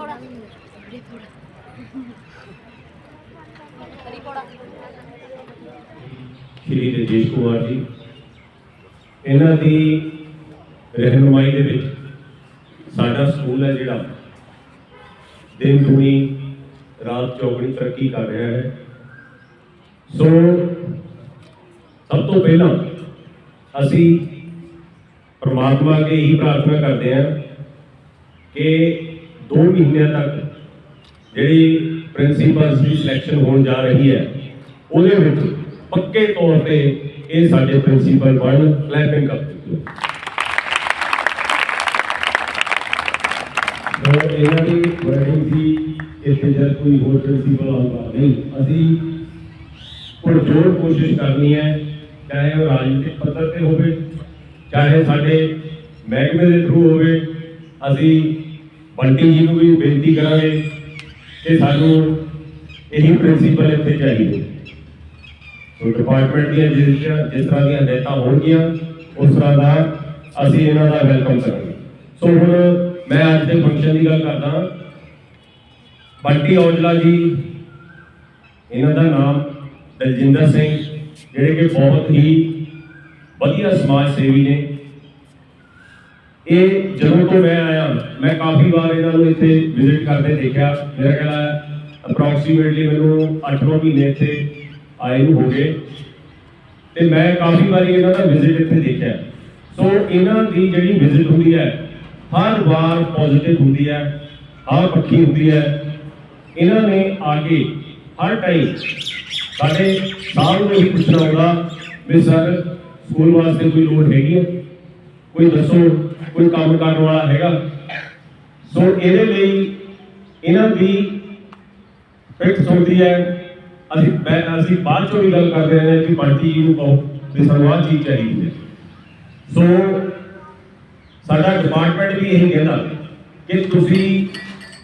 ਥੋੜਾ ਵੀਰੇ ਥੋੜਾ ਕਰੀ ਥੋੜਾ ਸ਼੍ਰੀ ਰਜੇਸ਼ ਕੁਮਾਰ ਜੀ, ਇਹਨਾਂ ਦੀ ਰਹਿਨੁਮਾਈ ਦੇ ਵਿੱਚ ਸਾਡਾ ਸਕੂਲ ਹੈ ਜਿਹੜਾ, ਦਿਨ ਦੁਨੀ ਰਾਤ ਚੌਗਣੀ ਤਰੱਕੀ ਕਰ ਰਿਹਾ ਹੈ। ਸੋ, ਸਭ ਤੋਂ ਪਹਿਲਾਂ ਅਸੀਂ ਪਰਮਾਤਮਾ ਅੱਗੇ ਇਹੀ ਪ੍ਰਾਰਥਨਾ ਕਰਦੇ ਹਾਂ ਕਿ 2 ਮਹੀਨਿਆਂ ਤੱਕ ਜਿਹੜੀ ਪ੍ਰਿੰਸੀਪਲ ਦੀ ਸਿਲੈਕਸ਼ਨ ਹੋਣ ਜਾ ਰਹੀ ਹੈ, ਉਹਦੇ ਵਿੱਚ ਪੱਕੇ ਤੌਰ ਤੇ ਇਹ ਸਾਡੇ ਪ੍ਰਿੰਸੀਪਲ ਬਣ ਕਲੈਪਿੰਗ ਕਰ ਦਿਓ ਸੋ ਇਹਨਾਂ ਦੀ ਵਰਡਿੰਗ ਸੀ, ਇੱਥੇ ਜਦ ਕੋਈ ਹੋਰ ਪ੍ਰਿੰਸੀਪਲ ਆਉਂਦਾ ਨਹੀਂ। ਅਸੀਂ ਪੁਰਜੋਰ ਕੋਸ਼ਿਸ਼ ਕਰਨੀ ਹੈ, ਚਾਹੇ ਉਹ ਰਾਜਨੀਤਿਕ ਪੱਧਰ ਤੇ ਹੋਵੇ, ਚਾਹੇ ਸਾਡੇ ਮਹਿਕਮੇ ਦੇ ਥਰੂ ਹੋਵੇ, ਅਸੀਂ ਬੰਟੀ ਜੀ ਨੂੰ ਵੀ ਬੇਨਤੀ ਕਰਾਂਗੇ ਕਿ ਸਾਨੂੰ ਇਹੀ ਪ੍ਰਿੰਸੀਪਲ ਇੱਥੇ ਚਾਹੀਦੇ। ਸੋ ਡਿਪਾਰਟਮੈਂਟ ਦੀਆਂ ਜਿਸ ਜਿਸ ਤਰ੍ਹਾਂ ਦੀਆਂ ਨੇਤਾ ਹੋਣਗੀਆਂ, ਉਸ ਤਰ੍ਹਾਂ ਦਾ ਅਸੀਂ ਇਹਨਾਂ ਦਾ ਵੈਲਕਮ ਕਰਾਂਗੇ। ਸੋ ਹੁਣ ਮੈਂ ਅੱਜ ਦੇ ਫੰਕਸ਼ਨ ਦੀ ਗੱਲ ਕਰਦਾ ਬੰਟੀ ਔਜਲਾ ਜੀ, ਇਹਨਾਂ ਦਾ ਨਾਮ ਦਲਜਿੰਦਰ ਸਿੰਘ, ਜਿਹੜੇ ਕਿ ਬਹੁਤ ਹੀ ਵਧੀਆ ਸਮਾਜ ਸੇਵੀ ਨੇ। ਇਹ ਜਦੋਂ ਤੋਂ ਮੈਂ ਆਇਆ, ਮੈਂ ਕਾਫੀ ਵਾਰ ਇਹਨਾਂ ਨੂੰ ਇੱਥੇ ਵਿਜ਼ਿਟ ਕਰਦੇ ਦੇਖਿਆ। ਮੇਰਾ ਖਿਆਲ ਹੈ ਅਪਰੋਕਸੀਮੇਟਲੀ ਮੈਨੂੰ 8-9 ਮਹੀਨੇ ਇੱਥੇ ਆਏ ਨੂੰ ਹੋ ਗਏ। ਤੇ ਮੈਂ ਕਾਫੀ ਵਾਰੀ ਇਹਨਾਂ ਦਾ ਵਿਜ਼ਿਟ ਇੱਥੇ ਦੇਖਿਆ। ਸੋ ਇਹਨਾਂ ਦੀ ਜਿਹੜੀ ਵਿਜ਼ਿਟ ਹੁੰਦੀ ਹੈ, ਹਰ ਵਾਰ ਪੋਜ਼ਿਟਿਵ ਹੁੰਦੀ ਹੈ ਹਰ ਪੱਖੀ ਹੁੰਦੀ ਹੈ। ਇਹਨਾਂ ਨੇ ਆ ਕੇ ਹਰ ਟਾਈਮ ਸਾਡੇ ਸਾਹਮਣੇ ਨੂੰ ਹੀ ਪੁੱਛਣਾ ਹੁੰਦਾ ਵੀ ਸਰ ਸਕੂਲ ਵਾਸਤੇ ਕੋਈ ਲੋੜ ਹੈਗੀ ਹੈ? ਕੋਈ ਦੱਸੋ। ਕੋਈ ਕੰਮ ਕਰਨ ਵਾਲਾ ਹੈਗਾ। ਸੋ ਇਹਦੇ ਲਈ ਇਹਨਾਂ ਦੀ ਫਿਕਸ ਹੁੰਦੀ ਹੈ। ਅਸੀਂ ਮੈਂ, ਅਸੀਂ ਬਾਅਦ ਚੋਂ ਵੀ ਗੱਲ ਕਰਦੇ ਰਹੇ ਕਿ ਪਾਰਟੀ ਨੂੰ ਕਹੋ ਵੀ ਸਾਨੂੰ ਆਹ ਚੀਜ਼ ਚਾਹੀਦੀ ਹੈ। ਸੋ ਸਾਡਾ ਡਿਪਾਰਟਮੈਂਟ ਵੀ ਇਹੀ ਕਹਿੰਦਾ ਕਿ ਤੁਸੀਂ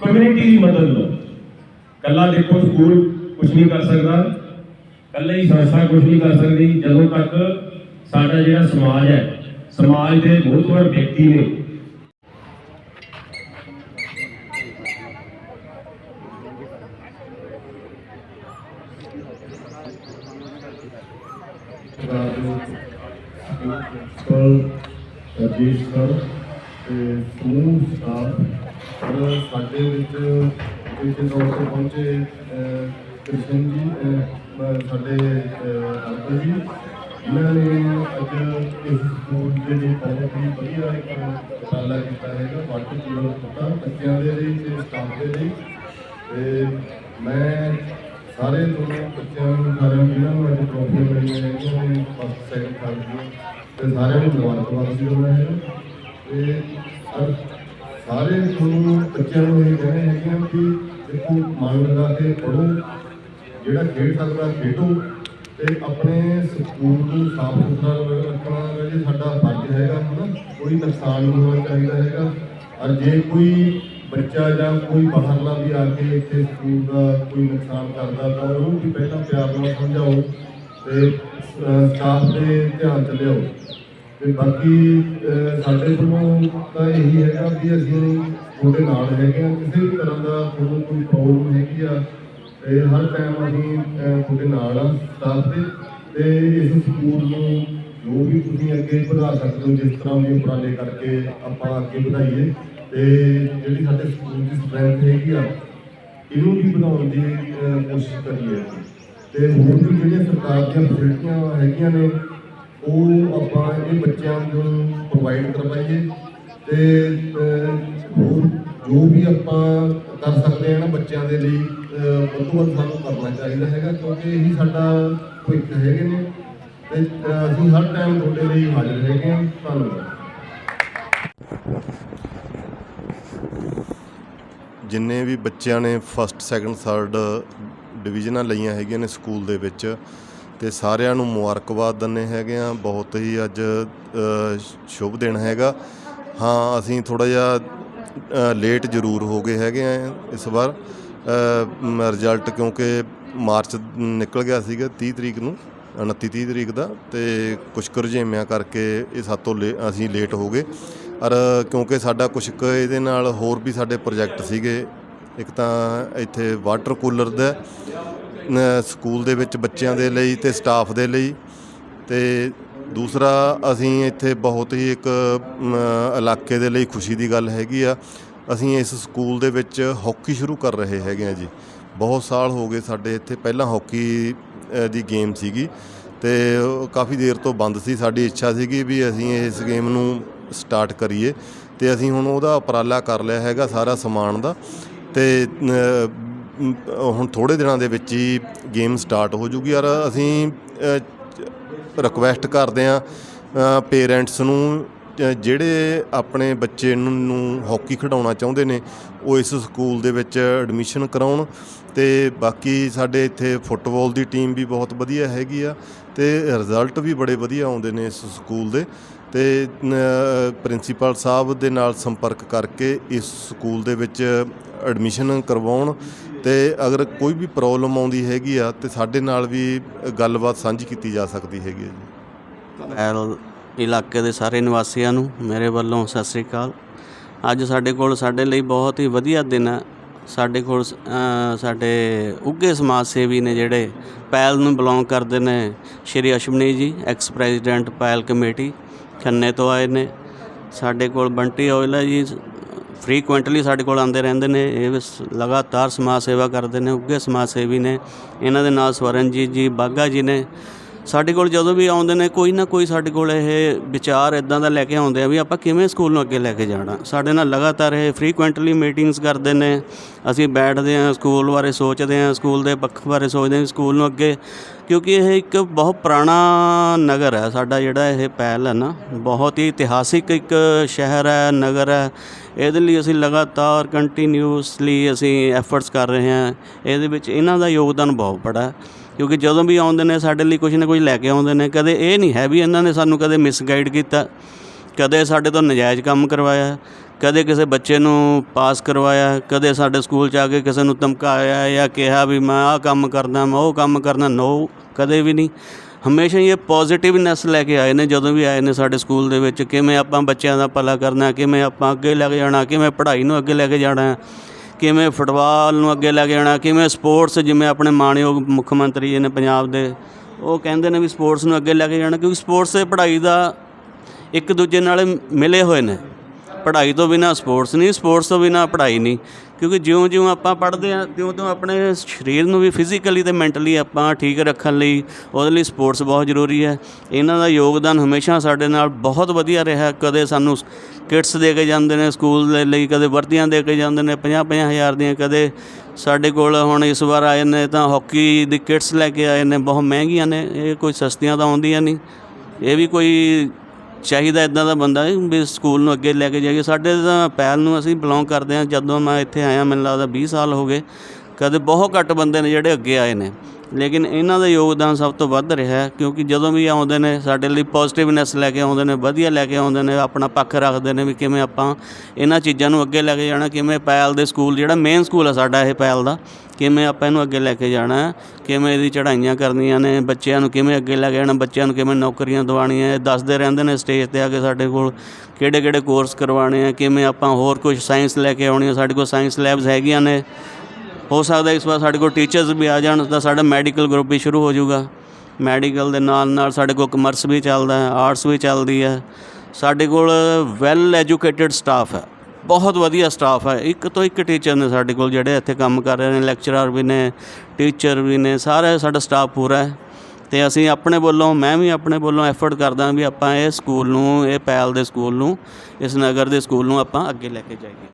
ਕਮਿਊਨਿਟੀ ਦੀ ਮਦਦ ਲਓ। ਕੱਲਾ ਦੇਖੋ ਸਕੂਲ ਕੁਝ ਨਹੀਂ ਕਰ ਸਕਦਾ। ਕੱਲਾ ਹੀ ਸੰਸਥਾ ਕੁਝ ਨਹੀਂ ਕਰ ਸਕਦੀ। ਜਦੋਂ ਤੱਕ ਸਾਡਾ ਜਿਹੜਾ ਸਮਾਜ ਹੈ ਸਮਾਜ ਦੇ ਮਹੱਤਵਪੂਰਨ ਵਿਅਕਤੀ ਨੇ ਪ੍ਰਿੰਸੀਪਲ ਰਜੇਸ਼ ਸਰ ਤੇ ਸਮੂਹ ਸਟਾਫ ਔਰ ਸਾਡੇ ਵਿੱਚ ਜਿਹੜੇ ਤੌਰ ਤੇ ਪਹੁੰਚੇ ਅਹ, ਕ੍ਰਿਸ਼ਨ ਜੀ ਅਹ, ਅਹ, ਸਾਡੇ ਅਹ, ਅੰਕਲ ਜੀ ਇਹਨਾਂ ਨੇ ਅੱਜ ਇਸ ਸਕੂਲ ਦੇ ਲਈ ਬਹੁਤ ਹੀ ਵਧੀਆ ਇੱਕ ਉਪਰਾਲਾ ਕੀਤਾ ਹੈਗਾ ਵਾਟਰ ਕੂਲਰ ਦਿੱਤਾ ਬੱਚਿਆਂ ਦੇ ਲਈ ਤੇ ਸਟਾਫ ਦੇ ਲਈ। ਤੇ ਮੈਂ ਸਾਰੇ ਤੁਹਾਨੂੰ ਬੱਚਿਆਂ ਨੂੰ, ਸਾਰਿਆਂ ਨੂੰ ਜਿਹਨਾਂ ਨੂੰ ਅੱਜ ਟਰੋਫੀਆਂ ਮਿਲੀਆਂ ਹੈਗੀਆਂ ਨੇ ਫਸਟ ਸੈਕਿੰਡ ਥਰਡ ਦੀਆਂ ਤੇ ਸਾਰਿਆਂ ਨੂੰ ਮੁਬਾਰਕਬਾਦ ਵੀ ਦਿੰਦਾ ਹੈ। ਤੇ ਸਾਰੇ ਤੁਹਾਨੂੰ ਬੱਚਿਆਂ ਨੂੰ ਇਹ ਕਹਿਣਾ ਹੈਗੇ ਆ ਕਿ ਦੇਖੋ ਮਨ ਲਗਾ ਕੇ ਪੜੋ ਜਿਹੜਾ ਖੇਡ ਸਕਦਾ ਖੇਡੋ। ਤੇ ਆਪਣੇ ਸਕੂਲ ਨੂੰ ਸਾਫ਼ ਸੁਥਰਾ ਰੱਖਣਾ ਇਹ ਸਾਡਾ ਫਰਜ਼ ਹੈਗਾ ਹਨਾ, ਕੋਈ ਨੁਕਸਾਨ ਨਹੀਂ ਹੋਣਾ ਚਾਹੀਦਾ ਹੈਗਾ। ਔਰ ਜੇ ਕੋਈ ਬੱਚਾ ਜਾਂ ਕੋਈ ਬਾਹਰਲਾ ਵੀ ਆ ਕੇ ਇੱਥੇ ਸਕੂਲ ਦਾ ਕੋਈ ਨੁਕਸਾਨ ਕਰਦਾ ਤਾਂ ਉਹਨੂੰ ਵੀ ਪਹਿਲਾਂ ਪਿਆਰ ਨਾਲ ਸਮਝਾਓ ਤੇ ਸਟਾਫ ਦੇ ਧਿਆਨ ਚ ਲਿਆਓ। ਤੇ ਬਾਕੀ ਸਾਡੇ ਵੱਲੋਂ ਤਾਂ ਇਹੀ ਹੈਗਾ ਵੀ ਅਸੀਂ ਤੁਹਾਡੇ ਨਾਲ ਹੈਗੇ ਆ, ਕਿਸੇ ਵੀ ਤਰ੍ਹਾਂ ਦਾ ਤੁਹਾਨੂੰ ਕੋਈ ਪ੍ਰੋਬਲਮ ਹੈਗੀ ਆ ਤੇ ਹਰ ਟਾਈਮ ਅਸੀਂ ਤੁਹਾਡੇ ਨਾਲ ਆ ਸਟਾਫ ਦੇ। ਤੇ ਇਸ ਸਕੂਲ ਨੂੰ ਜੋ ਵੀ ਤੁਸੀਂ ਅੱਗੇ ਵਧਾ ਸਕਦੇ ਹੋ, ਜਿਸ ਤਰ੍ਹਾਂ ਵੀ ਉਪਰਾਲੇ ਕਰਕੇ ਆਪਾਂ ਅੱਗੇ ਵਧਾਈਏ, ਤੇ ਜਿਹੜੀ ਸਾਡੇ ਸਕੂਲ ਦੀ ਸਟਰੈਂਥ ਹੈਗੀ ਆ, ਇਹਨੂੰ ਵੀ ਵਧਾਉਣ ਦੀ ਕੋਸ਼ਿਸ਼ ਕਰੀਏ। ਤੇ ਹੋਰ ਵੀ ਜਿਹੜੀਆਂ ਸਰਕਾਰ ਦੀਆਂ ਫੈਸਿਲਿਟੀਆਂ ਹੈਗੀਆਂ ਨੇ, ਉਹ ਆਪਾਂ ਇਹ ਬੱਚਿਆਂ ਨੂੰ ਪ੍ਰੋਵਾਈਡ ਕਰਵਾਈਏ। ਤੇ ਹੋਰ ਜੋ ਵੀ ਆਪਾਂ ਕਰ ਸਕਦੇ ਹਾਂ ਨਾ ਬੱਚਿਆਂ ਦੇ ਲਈ ਵੱਧ ਵੱਧ ਸਾਨੂੰ ਕਰਨਾ ਚਾਹੀਦਾ ਹੈਗਾ, ਕਿਉਂਕਿ ਇਹੀ ਸਾਡਾ ਭਵਿੱਖ ਹੈਗੇ ਨੇ। ਤੇ ਅਸੀਂ ਹਰ ਟਾਈਮ ਤੁਹਾਡੇ ਲਈ ਹਾਜ਼ਰ ਹੈਗੇ ਹਾਂ। ਧੰਨਵਾਦ। ਜਿੰਨੇ ਵੀ ਬੱਚਿਆਂ ਨੇ ਫਸਟ ਸੈਕੰਡ ਥਰਡ ਡਿਵੀਜ਼ਨਾਂ ਲਈਆਂ ਹੈਗੀਆਂ ਨੇ ਸਕੂਲ ਦੇ ਵਿੱਚ, ਤੇ ਸਾਰਿਆਂ ਨੂੰ ਮੁਬਾਰਕਬਾਦ ਦਿੰਦੇ ਹੈਗੇ ਆ ਬਹੁਤ ਹੀ ਅੱਜ ਸ਼ੁਭ ਦਿਨ ਹੈਗਾ। ਹਾਂ, ਅਸੀਂ ਥੋੜਾ ਜਿਹਾ ਲੇਟ ਜ਼ਰੂਰ ਹੋ ਗਏ ਹੈਗੇ ਆ ਇਸ ਵਾਰ। ਰਿਜ਼ਲਟ ਕਿਉਂਕਿ ਮਾਰਚ ਨਿਕਲ ਗਿਆ ਸੀਗਾ 30 ਤਰੀਕ ਨੂੰ 29 30 ਤਰੀਕ ਦਾ, ਤੇ ਕੁਝ ਕੁ ਰੁਝੇਵਿਆਂ ਕਰਕੇ ਇਹ ਸਾਤੋਂ ਲੇ- ਅਸੀਂ ਲੇਟ ਹੋ ਗਏ। ਔਰ ਕਿਉਂਕਿ ਸਾਡਾ ਕੁਝ ਕੁ ਇਹਦੇ ਨਾਲ ਹੋਰ ਵੀ ਸਾਡੇ ਪ੍ਰੋਜੈਕਟ ਸੀਗੇ, ਇੱਕ ਤਾਂ ਇੱਥੇ ਵਾਟਰ ਕੂਲਰ ਦਾ ਸਕੂਲ ਦੇ ਵਿੱਚ ਬੱਚਿਆਂ ਦੇ ਲਈ ਤੇ ਸਟਾਫ ਦੇ ਲਈ, ਤੇ ਦੂਸਰਾ ਅਸੀਂ ਇੱਥੇ ਬਹੁਤ ਹੀ ਇੱਕ ਇਲਾਕੇ ਦੇ ਲਈ ਖੁਸ਼ੀ ਦੀ ਗੱਲ ਹੈਗੀ ਆ। ਅਸੀਂ ਇਸ ਸਕੂਲ ਦੇ ਵਿੱਚ ਹਾਕੀ ਸ਼ੁਰੂ ਕਰ ਰਹੇ ਹੈਗੇ ਆ ਜੀ। ਬਹੁਤ ਸਾਲ ਹੋ ਗਏ ਸਾਡੇ ਇੱਥੇ, ਪਹਿਲਾਂ ਹਾਕੀ ਦੀ ਗੇਮ ਸੀਗੀ ਤੇ ਕਾਫੀ ਦੇਰ ਤੋਂ ਬੰਦ ਸੀ। ਸਾਡੀ ਇੱਛਾ ਸੀਗੀ ਵੀ ਅਸੀਂ ਇਸ ਗੇਮ ਨੂੰ ਸਟਾਰਟ ਕਰੀਏ ਤੇ ਅਸੀਂ ਹੁਣ ਉਹਦਾ ਉਪਰਾਲਾ ਕਰ ਲਿਆ ਹੈਗਾ ਸਾਰਾ ਸਮਾਨ ਦਾ ਤੇ ਹੁਣ ਥੋੜੇ ਦਿਨਾਂ ਦੇ ਵਿੱਚ ਹੀ ਗੇਮ ਸਟਾਰਟ ਹੋ ਜੂਗੀ ਔਰ ਅਸੀਂ ਰਿਕੁਐਸਟ ਕਰਦੇ ਆ ਪੇਰੈਂਟਸ ਨੂੰ ਜਿਹੜੇ ਆਪਣੇ ਬੱਚੇ ਨੂੰ ਨੂੰ ਹਾਕੀ ਖਿਡਾਉਣਾ ਚਾਹੁੰਦੇ ਨੇ, ਉਹ ਇਸ ਸਕੂਲ ਦੇ ਵਿੱਚ ਐਡਮਿਸ਼ਨ ਕਰਾਉਣ ਤੇ ਬਾਕੀ ਸਾਡੇ ਇੱਥੇ ਫੁੱਟਬਾਲ ਦੀ ਟੀਮ ਵੀ ਬਹੁਤ ਵਧੀਆ ਹੈਗੀ ਆ ਤੇ ਰਿਜ਼ਲਟ ਵੀ ਬੜੇ ਵਧੀਆ ਆਉਂਦੇ ਨੇ ਇਸ ਸਕੂਲ ਦੇ ਤੇ ਪ੍ਰਿੰਸੀਪਲ ਸਾਹਿਬ ਦੇ ਨਾਲ ਸੰਪਰਕ ਕਰਕੇ ਇਸ ਸਕੂਲ ਦੇ ਵਿੱਚ ਐਡਮਿਸ਼ਨ ਕਰਵਾਉਣ ਤੇ ਅਗਰ ਕੋਈ ਵੀ ਪ੍ਰੋਬਲਮ ਆਉਂਦੀ ਹੈਗੀ ਆ ਤੇ ਸਾਡੇ ਨਾਲ ਵੀ ਗੱਲਬਾਤ ਸਾਂਝੀ ਕੀਤੀ ਜਾ ਸਕਦੀ ਹੈਗੀ ਹੈ ਜੀ। ਐਲ ਇਲਾਕੇ ਦੇ ਸਾਰੇ ਨਿਵਾਸੀਆਂ ਨੂੰ, ਮੇਰੇ ਵੱਲੋਂ ਸਤਿ ਸ੍ਰੀ ਅਕਾਲ। ਅੱਜ ਸਾਡੇ ਕੋਲ ਸਾਡੇ ਲਈ ਬਹੁਤ ਹੀ ਵਧੀਆ ਦਿਨ ਹੈ। ਸਾਡੇ ਕੋਲ ਸਾਡੇ ਉੱਘੇ ਸਮਾਜ ਸੇਵੀ ਨੇ ਜਿਹੜੇ ਪੈਲ ਨੂੰ ਬਿਲੋਂਗ ਕਰਦੇ ਨੇ, ਸ਼੍ਰੀ ਅਸ਼ਮਨੀ ਜੀ ਐਕਸ ਪ੍ਰੈਜ਼ੀਡੈਂਟ ਪੈਲ ਕਮੇਟੀ, ਖੰਨੇ ਤੋਂ ਆਏ ਨੇ। ਸਾਡੇ ਕੋਲ ਬੰਟੀ ਔਜਲਾ ਜੀ ਫ੍ਰੀਕੁਐਂਟਲੀ ਸਾਡੇ ਕੋਲ ਆਉਂਦੇ ਰਹਿੰਦੇ ਨੇ। ਇਹ ਵੀ ਸ- ਲਗਾਤਾਰ ਸਮਾਜ ਸੇਵਾ ਕਰਦੇ ਨੇ, ਉੱਘੇ ਸਮਾਜ ਸੇਵੀ ਨੇ। ਇਹਨਾਂ ਦੇ ਨਾਲ ਸਵਰਨਜੀਤ ਜੀ ਬਾਗਾ ਜੀ ਨੇ। ਸਾਡੇ ਕੋਲ ਜਦੋਂ ਵੀ ਆਉਂਦੇ ਨੇ, ਕੋਈ ਨਾ ਕੋਈ ਸਾਡੇ ਕੋਲ ਇਹ ਵਿਚਾਰ ਇਦਾਂ ਦਾ ਲੈ ਕੇ ਆਉਂਦੇ ਆ ਵੀ ਆਪਾਂ ਕਿਵੇਂ ਸਕੂਲ ਨੂੰ ਅੱਗੇ ਲੈ ਕੇ ਜਾਣਾ। ਸਾਡੇ ਨਾਲ ਲਗਾਤਾਰ ਇਹ ਫ੍ਰੀਕੁਐਂਟਲੀ ਮੀਟਿੰਗਸ ਕਰਦੇ ਨੇ। ਅਸੀਂ ਬੈਠਦੇ ਹਾਂ, ਸਕੂਲ ਬਾਰੇ ਸੋਚਦੇ ਹਾਂ, ਸਕੂਲ ਦੇ ਪੱਖ ਬਾਰੇ ਸੋਚਦੇ ਹਾਂ ਸਕੂਲ ਨੂੰ ਅੱਗੇ, ਕਿਉਂਕਿ ਇਹ ਇੱਕ ਬਹੁਤ ਪੁਰਾਣਾ ਨਗਰ ਹੈ। ਸਾਡਾ ਜਿਹੜਾ ਇਹ ਪਹਿਲ ਹੈ ਨਾ, ਬਹੁਤ ਹੀ ਇਤਿਹਾਸਿਕ ਇੱਕ ਸ਼ਹਿਰ ਹੈ, ਨਗਰ ਹੈ। ਇਹਦੇ ਲਈ ਅਸੀਂ ਲਗਾਤਾਰ ਕੰਟੀਨਿਊਸਲੀ ਅਸੀਂ ਐਫਰਟਸ ਕਰ ਰਹੇ ਹਾਂ। ਇਹਦੇ ਵਿੱਚ ਇਹਨਾਂ ਦਾ ਯੋਗਦਾਨ ਬਹੁਤ ਬੜਾ ਹੈ। ਕਿਉਂਕਿ ਜਦੋਂ ਵੀ ਆਉਂਦੇ ਨੇ, ਸਾਡੇ ਲਈ ਕੁਝ ਨਾ ਕੁਝ ਲੈ ਕੇ ਆਉਂਦੇ ਨੇ। ਕਦੇ ਇਹ ਨਹੀਂ ਹੈ ਵੀ ਇਹਨਾਂ ਨੇ ਸਾਨੂੰ ਕਦੇ ਮਿਸਗਾਈਡ ਕੀਤਾ। ਕਦੇ ਸਾਡੇ ਤੋਂ ਨਜਾਇਜ਼ ਕੰਮ ਕਰਵਾਇਆ। ਕਦੇ ਕਿਸੇ ਬੱਚੇ ਨੂੰ ਪਾਸ ਕਰਵਾਇਆ। ਕਦੇ ਸਾਡੇ ਸਕੂਲ 'ਚ ਆ ਕੇ ਕਿਸੇ ਨੂੰ ਧਮਕਾਇਆ ਜਾਂ ਕਿਹਾ ਵੀ ਮੈਂ ਆਹ ਕੰਮ ਕਰਦਾ, ਮੈਂ ਉਹ ਕੰਮ ਕਰਨਾ। ਨੋ ਕਦੇ ਵੀ ਨਹੀਂ। ਹਮੇਸ਼ਾ ਹੀ ਇਹ ਪੋਜ਼ਿਟਿਵਨੈਸ ਲੈ ਕੇ ਆਏ ਨੇ, ਜਦੋਂ ਵੀ ਆਏ ਨੇ ਸਾਡੇ ਸਕੂਲ ਦੇ ਵਿੱਚ। ਕਿਵੇਂ ਆਪਾਂ ਬੱਚਿਆਂ ਦਾ ਭਲਾ ਕਰਨਾ, ਕਿਵੇਂ ਆਪਾਂ ਅੱਗੇ ਲੈ ਕੇ ਜਾਣਾ, ਕਿਵੇਂ ਪੜ੍ਹਾਈ ਨੂੰ ਅੱਗੇ ਲੈ ਕੇ ਜਾਣਾ। ਕਿਵੇਂ ਫੁੱਟਬਾਲ ਨੂੰ ਅੱਗੇ ਲੈ ਕੇ ਜਾਣਾ ਕਿਵੇਂ ਸਪੋਰਟਸ, ਜਿਵੇਂ ਆਪਣੇ ਮਾਣਯੋਗ ਮੁੱਖ ਮੰਤਰੀ ਜੀ ਨੇ ਪੰਜਾਬ ਦੇ, ਉਹ ਕਹਿੰਦੇ ਨੇ ਵੀ ਸਪੋਰਟਸ ਨੂੰ ਅੱਗੇ ਲੈ ਕੇ ਜਾਣਾ, ਕਿਉਂਕਿ ਸਪੋਰਟਸ ਤੇ ਪੜ੍ਹਾਈ ਦਾ ਇੱਕ ਦੂਜੇ ਨਾਲ ਮਿਲੇ ਹੋਏ ਨੇ। ਪੜ੍ਹਾਈ ਤੋਂ ਬਿਨਾ ਸਪੋਰਟਸ ਨਹੀਂ, ਸਪੋਰਟਸ ਤੋਂ ਬਿਨਾ ਪੜ੍ਹਾਈ ਨਹੀਂ। ਕਿਉਂਕਿ ਜਿਉਂ-ਜਿਉਂ ਆਪਾਂ ਪੜ੍ਹਦੇ ਹਾਂ ਤਿਉਂ-ਤਿਉਂ ਆਪਣੇ ਸਰੀਰ ਨੂੰ ਵੀ ਫਿਜ਼ੀਕਲੀ ਤੇ ਮੈਂਟਲੀ ਆਪਾਂ ਠੀਕ ਰੱਖਣ ਲਈ ਉਹਦੇ ਲਈ ਸਪੋਰਟਸ ਬਹੁਤ ਜ਼ਰੂਰੀ ਹੈ। ਇਹਨਾਂ ਦਾ ਯੋਗਦਾਨ ਹਮੇਸ਼ਾ ਸਾਡੇ ਨਾਲ ਬਹੁਤ ਵਧੀਆ ਰਿਹਾ। ਕਦੇ ਸਾਨੂੰ ਕਿਟਸ ਦੇ ਕੇ ਜਾਂਦੇ ਨੇ, ਸਕੂਲ ਦੇ ਲਈ ਕਦੇ ਵਰਦੀਆਂ ਦੇ ਕੇ ਜਾਂਦੇ ਨੇ 50-50 ਹਜ਼ਾਰ ਦੀਆਂ, ਕਦੇ ਸਾਡੇ ਕੋਲ ਹੁਣ ਇਸ ਵਾਰ ਆਏ ਨੇ ਤਾਂ ਹਾਕੀ ਦੀ ਕਿਟਸ ਲੈ ਕੇ ਆਏ ਨੇ, ਬਹੁਤ ਮਹਿੰਗੀਆਂ ਨੇ, ਇਹ ਕੋਈ ਸਸਤੀਆਂ ਤਾਂ ਆਉਂਦੀਆਂ ਨਹੀਂ। ਇਹ ਵੀ ਕੋਈ ਚਾਹੀਦਾ ਇਦਾਂ ਦਾ ਬੰਦਾ ਵੀ ਸਕੂਲ ਨੂੰ ਅੱਗੇ ਲੈ ਕੇ ਜਾਈਏ। ਸਾਡੇ ਤਾਂ ਪਹਿਲ ਨੂੰ ਅਸੀਂ ਬਿਲੋਂਗ ਕਰਦੇ ਹਾਂ। ਜਦੋਂ ਮੈਂ ਇੱਥੇ ਆਇਆ, ਮੈਨੂੰ ਲੱਗਦਾ 20 ਸਾਲ ਹੋ ਗਏ। ਕਦੇ ਬਹੁਤ ਘੱਟ ਬੰਦੇ ਨੇ ਜਿਹੜੇ ਅੱਗੇ ਆਏ ਨੇ। ਲੇਕਿਨ ਇਹਨਾਂ ਦਾ ਯੋਗਦਾਨ ਸਭ ਤੋਂ ਵੱਧ ਰਿਹਾ ਕਿਉਂਕਿ ਜਦੋਂ ਵੀ ਆਉਂਦੇ ਨੇ ਸਾਡੇ ਲਈ ਪੋਜ਼ਿਟਿਵਨੈਸ ਲੈ ਕੇ ਆਉਂਦੇ ਨੇ ਵਧੀਆ ਲੈ ਕੇ ਆਉਂਦੇ ਨੇ ਆਪਣਾ ਪੱਖ ਰੱਖਦੇ ਨੇ ਵੀ ਕਿਵੇਂ ਆਪਾਂ ਇਹਨਾਂ ਚੀਜ਼ਾਂ ਨੂੰ ਅੱਗੇ ਲੈ ਕੇ ਜਾਣਾ ਕਿਵੇਂ ਪੈਲ ਦੇ ਸਕੂਲ ਜਿਹੜਾ ਮੇਨ ਸਕੂਲ ਹੈ ਸਾਡਾ ਇਹ ਪੈਲ ਦਾ ਕਿਵੇਂ ਆਪਾਂ ਇਹਨੂੰ ਅੱਗੇ ਲੈ ਕੇ ਜਾਣਾ ਹੈ, ਕਿਵੇਂ ਇਹਦੀ ਚੜ੍ਹਾਈਆਂ ਕਰਨੀਆਂ ਨੇ ਬੱਚਿਆਂ ਨੂੰ ਕਿਵੇਂ ਅੱਗੇ ਲੈ ਕੇ ਜਾਣਾ ਬੱਚਿਆਂ ਨੂੰ ਕਿਵੇਂ ਨੌਕਰੀਆਂ ਦਿਵਾਉਣੀਆਂ ਇਹ ਦੱਸਦੇ ਰਹਿੰਦੇ ਨੇ ਸਟੇਜ ਤੇ ਆ ਕੇ ਸਾਡੇ ਕੋਲ ਕਿਹੜੇ ਕਿਹੜੇ ਕੋਰਸ ਕਰਵਾਉਣੇ ਆ ਕਿਵੇਂ ਆਪਾਂ ਹੋਰ ਕੁਝ ਸਾਇੰਸ ਲੈ ਕੇ ਆਉਣੀ ਆ ਸਾਡੇ ਕੋਲ ਸਾਇੰਸ ਲੈਬਸ ਹੈਗੀਆਂ ਨੇ ਹੋ ਸਕਦਾ ਇਸ ਵਾਰ ਸਾਡੇ ਕੋਲ ਟੀਚਰਸ ਵੀ ਆ ਜਾਣ, ਤਾਂ ਸਾਡਾ ਮੈਡੀਕਲ ਗਰੁੱਪ ਵੀ ਸ਼ੁਰੂ ਹੋ ਜਾਊਗਾ। ਮੈਡੀਕਲ ਦੇ ਨਾਲ ਨਾਲ ਸਾਡੇ ਕੋਲ ਕਮਰਸ ਵੀ ਚੱਲਦਾ ਹੈ ਆਰਟਸ ਵੀ ਚੱਲਦੀ ਹੈ। ਸਾਡੇ ਕੋਲ ਵੈਲ ਐਜੂਕੇਟਿਡ ਸਟਾਫ ਹੈ, ਬਹੁਤ ਵਧੀਆ ਸਟਾਫ ਹੈ। ਇੱਕ ਤੋਂ ਇੱਕ ਟੀਚਰ ਨੇ ਸਾਡੇ ਕੋਲ ਜਿਹੜੇ ਇੱਥੇ ਕੰਮ ਕਰ ਰਹੇ ਨੇ ਲੈਕਚਰਰ ਵੀ ਨੇ ਟੀਚਰ ਵੀ ਨੇ, ਸਾਰਾ ਸਾਡਾ ਸਟਾਫ ਪੂਰਾ ਹੈ। ਤੇ ਅਸੀਂ ਆਪਣੇ ਵੱਲੋਂ, ਮੈਂ ਵੀ ਆਪਣੇ ਵੱਲੋਂ ਐਫਰਟ ਕਰਦਾ ਵੀ ਆਪਾਂ ਇਹ ਸਕੂਲ ਨੂੰ, ਇਹ ਪੈਲ ਦੇ ਸਕੂਲ ਨੂੰ, ਇਸ ਨਗਰ ਦੇ ਸਕੂਲ ਨੂੰ ਆਪਾਂ ਅੱਗੇ ਲੈ ਕੇ ਜਾਈਏ।